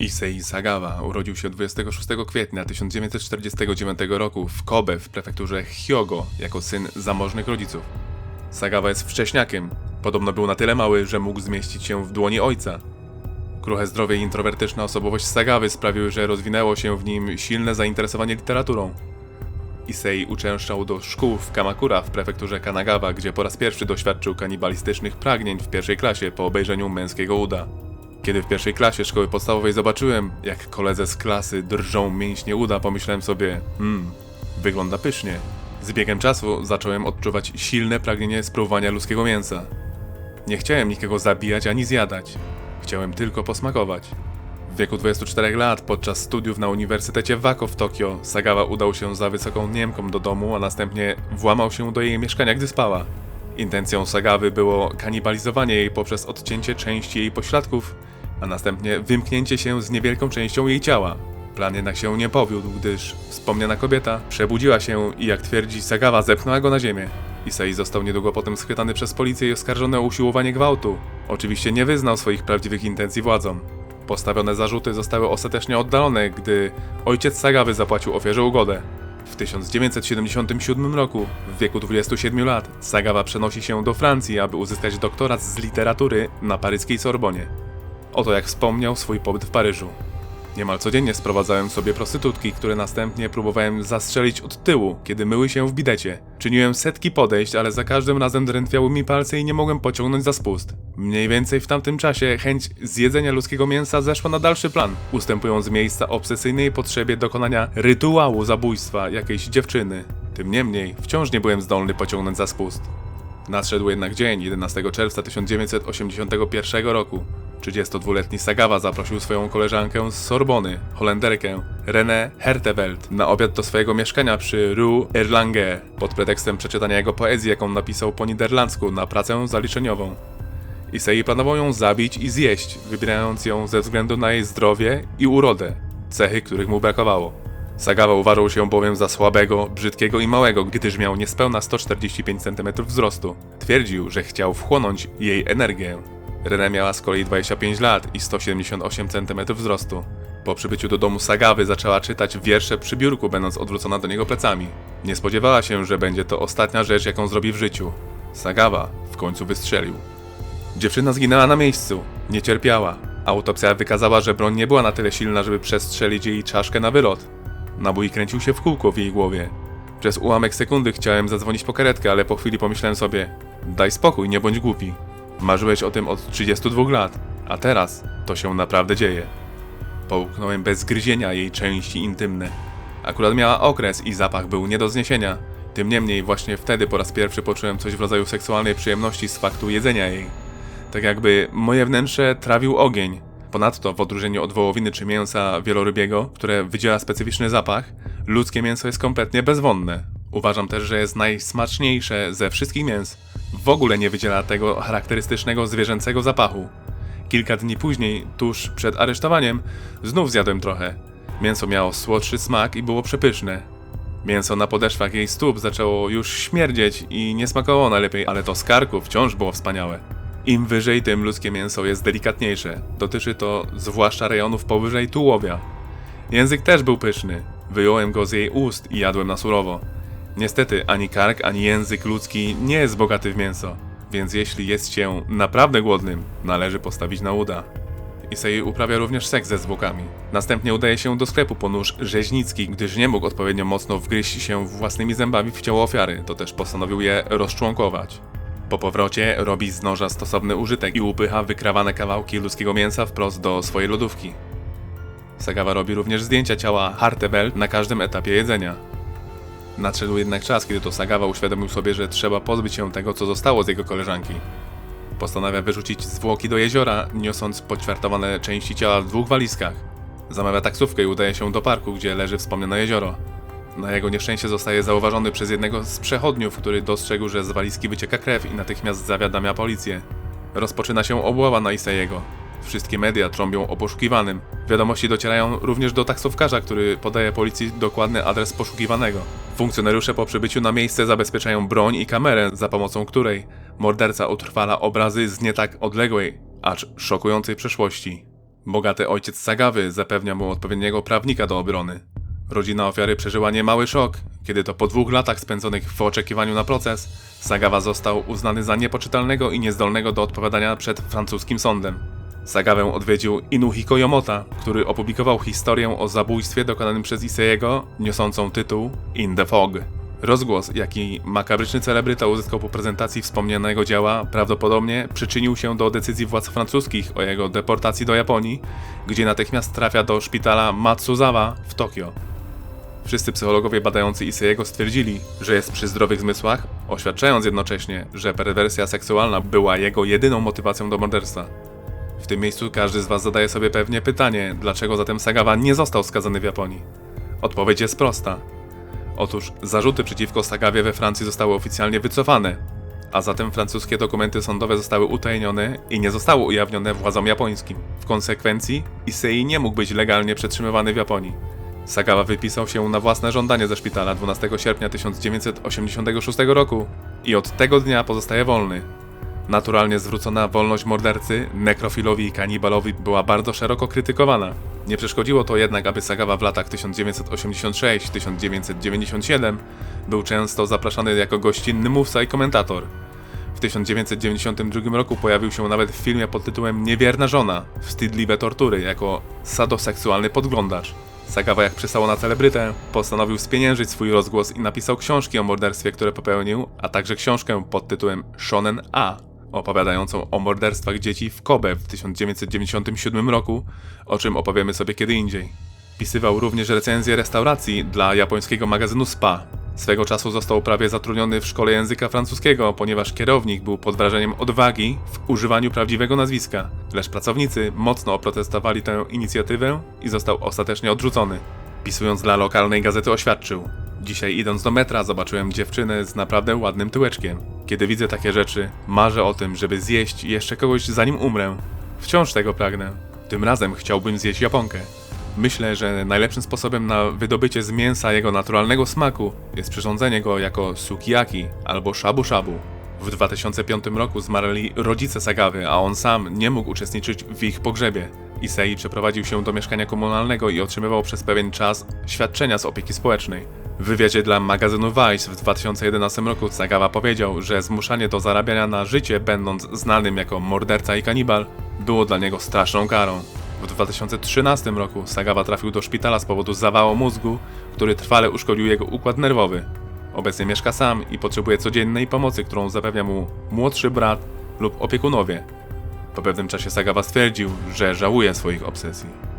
Issei Sagawa urodził się 26 kwietnia 1949 roku w Kobe w prefekturze Hyogo jako syn zamożnych rodziców. Sagawa jest wcześniakiem. Podobno był na tyle mały, że mógł zmieścić się w dłoni ojca. Kruche zdrowie i introwertyczna osobowość Sagawy sprawiły, że rozwinęło się w nim silne zainteresowanie literaturą. Issei uczęszczał do szkół w Kamakura w prefekturze Kanagawa, gdzie po raz pierwszy doświadczył kanibalistycznych pragnień w pierwszej klasie po obejrzeniu męskiego uda. Kiedy w pierwszej klasie szkoły podstawowej zobaczyłem, jak koledze z klasy drżą mięśnie uda, pomyślałem sobie, hmm, wygląda pysznie. Z biegiem czasu zacząłem odczuwać silne pragnienie spróbowania ludzkiego mięsa. Nie chciałem nikogo zabijać ani zjadać. Chciałem tylko posmakować. W wieku 24 lat, podczas studiów na Uniwersytecie Wako w Tokio, Sagawa udał się za wysoką Niemką do domu, a następnie włamał się do jej mieszkania, gdy spała. Intencją Sagawy było kanibalizowanie jej poprzez odcięcie części jej pośladków, a następnie wymknięcie się z niewielką częścią jej ciała. Plan jednak się nie powiódł, gdyż wspomniana kobieta przebudziła się i jak twierdzi Sagawa zepchnęła go na ziemię. Isai został niedługo potem schwytany przez policję i oskarżony o usiłowanie gwałtu. Oczywiście nie wyznał swoich prawdziwych intencji władzom. Postawione zarzuty zostały ostatecznie oddalone, gdy ojciec Sagawy zapłacił ofierze ugodę. W 1977 roku, w wieku 27 lat, Sagawa przenosi się do Francji, aby uzyskać doktorat z literatury na paryskiej Sorbonie. Oto jak wspomniał swój pobyt w Paryżu. Niemal codziennie sprowadzałem sobie prostytutki, które następnie próbowałem zastrzelić od tyłu, kiedy myły się w bidecie. Czyniłem setki podejść, ale za każdym razem drętwiały mi palce i nie mogłem pociągnąć za spust. Mniej więcej w tamtym czasie chęć zjedzenia ludzkiego mięsa zeszła na dalszy plan, ustępując miejsca obsesyjnej potrzebie dokonania rytuału zabójstwa jakiejś dziewczyny. Tym niemniej, wciąż nie byłem zdolny pociągnąć za spust. Nadszedł jednak dzień 11 czerwca 1981 roku. 32-letni Sagawa zaprosił swoją koleżankę z Sorbony, Holenderkę René Herteveld, na obiad do swojego mieszkania przy Rue Erlange pod pretekstem przeczytania jego poezji, jaką napisał po niderlandzku na pracę zaliczeniową. Issei planował ją zabić i zjeść, wybierając ją ze względu na jej zdrowie i urodę, cechy, których mu brakowało. Sagawa uważał się bowiem za słabego, brzydkiego i małego, gdyż miał niespełna 145 cm wzrostu. Twierdził, że chciał wchłonąć jej energię. René miała z kolei 25 lat i 178 cm wzrostu. Po przybyciu do domu Sagawy zaczęła czytać wiersze przy biurku, będąc odwrócona do niego plecami. Nie spodziewała się, że będzie to ostatnia rzecz, jaką zrobi w życiu. Sagawa w końcu wystrzelił. Dziewczyna zginęła na miejscu. Nie cierpiała. Autopsja wykazała, że broń nie była na tyle silna, żeby przestrzelić jej czaszkę na wylot. Nabój kręcił się w kółko w jej głowie. Przez ułamek sekundy chciałem zadzwonić po karetkę, ale po chwili pomyślałem sobie: Daj spokój, nie bądź głupi. Marzyłeś o tym od 32 lat, a teraz to się naprawdę dzieje. Połknąłem bez gryzienia jej części intymne. Akurat miała okres i zapach był nie do zniesienia. Tym niemniej właśnie wtedy po raz pierwszy poczułem coś w rodzaju seksualnej przyjemności z faktu jedzenia jej. Tak jakby moje wnętrze trawił ogień. Ponadto, w odróżnieniu od wołowiny czy mięsa wielorybiego, które wydziela specyficzny zapach, ludzkie mięso jest kompletnie bezwonne. Uważam też, że jest najsmaczniejsze ze wszystkich mięs. W ogóle nie wydziela tego charakterystycznego zwierzęcego zapachu. Kilka dni później, tuż przed aresztowaniem, znów zjadłem trochę. Mięso miało słodszy smak i było przepyszne. Mięso na podeszwach jej stóp zaczęło już śmierdzieć i nie smakowało najlepiej, ale to z karku wciąż było wspaniałe. Im wyżej, tym ludzkie mięso jest delikatniejsze. Dotyczy to zwłaszcza rejonów powyżej tułowia. Język też był pyszny. Wyjąłem go z jej ust i jadłem na surowo. Niestety, ani kark, ani język ludzki nie jest bogaty w mięso, więc jeśli jest się naprawdę głodnym, należy postawić na uda. Issei uprawia również seks ze zwłokami. Następnie udaje się do sklepu po nóż rzeźnicki, gdyż nie mógł odpowiednio mocno wgryźć się własnymi zębami w ciało ofiary, to też postanowił je rozczłonkować. Po powrocie robi z noża stosowny użytek i upycha wykrawane kawałki ludzkiego mięsa wprost do swojej lodówki. Sagawa robi również zdjęcia ciała Hartebel na każdym etapie jedzenia. Nadszedł jednak czas, kiedy to Sagawa uświadomił sobie, że trzeba pozbyć się tego, co zostało z jego koleżanki. Postanawia wyrzucić zwłoki do jeziora, niosąc poćwiartowane części ciała w dwóch walizkach. Zamawia taksówkę i udaje się do parku, gdzie leży wspomniane jezioro. Na jego nieszczęście zostaje zauważony przez jednego z przechodniów, który dostrzegł, że z walizki wycieka krew i natychmiast zawiadamia policję. Rozpoczyna się obława na Isaiego. Wszystkie media trąbią o poszukiwanym. Wiadomości docierają również do taksówkarza, który podaje policji dokładny adres poszukiwanego. Funkcjonariusze po przybyciu na miejsce zabezpieczają broń i kamerę, za pomocą której morderca utrwala obrazy z nie tak odległej, acz szokującej przeszłości. Bogaty ojciec Sagawy zapewnia mu odpowiedniego prawnika do obrony. Rodzina ofiary przeżyła niemały szok, kiedy to po dwóch latach spędzonych w oczekiwaniu na proces, Sagawa został uznany za niepoczytalnego i niezdolnego do odpowiadania przed francuskim sądem. Sagawę odwiedził Inuhiko Yomota, który opublikował historię o zabójstwie dokonanym przez Iseiego, niosącą tytuł In the Fog. Rozgłos, jaki makabryczny celebryta uzyskał po prezentacji wspomnianego dzieła, prawdopodobnie przyczynił się do decyzji władz francuskich o jego deportacji do Japonii, gdzie natychmiast trafia do szpitala Matsuzawa w Tokio. Wszyscy psychologowie badający Iseiego stwierdzili, że jest przy zdrowych zmysłach, oświadczając jednocześnie, że perwersja seksualna była jego jedyną motywacją do morderstwa. W tym miejscu każdy z Was zadaje sobie pewnie pytanie, dlaczego zatem Sagawa nie został skazany w Japonii. Odpowiedź jest prosta. Otóż zarzuty przeciwko Sagawie we Francji zostały oficjalnie wycofane, a zatem francuskie dokumenty sądowe zostały utajnione i nie zostały ujawnione władzom japońskim. W konsekwencji Issei nie mógł być legalnie przetrzymywany w Japonii. Sagawa wypisał się na własne żądanie ze szpitala 12 sierpnia 1986 roku i od tego dnia pozostaje wolny. Naturalnie zwrócona wolność mordercy, nekrofilowi i kanibalowi była bardzo szeroko krytykowana. Nie przeszkodziło to jednak, aby Sagawa w latach 1986-1997 był często zapraszany jako gościnny mówca i komentator. W 1992 roku pojawił się nawet w filmie pod tytułem Niewierna żona, wstydliwe tortury, jako sadoseksualny podglądacz. Sagawa jak przystało na celebrytę, postanowił spieniężyć swój rozgłos i napisał książki o morderstwie, które popełnił, a także książkę pod tytułem Shonen A, opowiadającą o morderstwach dzieci w Kobe w 1997 roku, o czym opowiemy sobie kiedy indziej. Pisywał również recenzje restauracji dla japońskiego magazynu Spa. Swego czasu został prawie zatrudniony w szkole języka francuskiego, ponieważ kierownik był pod wrażeniem odwagi w używaniu prawdziwego nazwiska, lecz pracownicy mocno oprotestowali tę inicjatywę i został ostatecznie odrzucony. Pisując dla lokalnej gazety oświadczył: Dzisiaj idąc do metra zobaczyłem dziewczynę z naprawdę ładnym tyłeczkiem. Kiedy widzę takie rzeczy, marzę o tym, żeby zjeść jeszcze kogoś zanim umrę. Wciąż tego pragnę. Tym razem chciałbym zjeść Japonkę. Myślę, że najlepszym sposobem na wydobycie z mięsa jego naturalnego smaku jest przyrządzenie go jako sukiyaki albo shabu shabu. W 2005 roku zmarli rodzice Sagawy, a on sam nie mógł uczestniczyć w ich pogrzebie. Issei przeprowadził się do mieszkania komunalnego i otrzymywał przez pewien czas świadczenia z opieki społecznej. W wywiadzie dla magazynu Vice w 2011 roku Sagawa powiedział, że zmuszanie do zarabiania na życie, będąc znanym jako morderca i kanibal, było dla niego straszną karą. W 2013 roku Sagawa trafił do szpitala z powodu zawału mózgu, który trwale uszkodził jego układ nerwowy. Obecnie mieszka sam i potrzebuje codziennej pomocy, którą zapewnia mu młodszy brat lub opiekunowie. Po pewnym czasie Sagawa stwierdził, że żałuje swoich obsesji.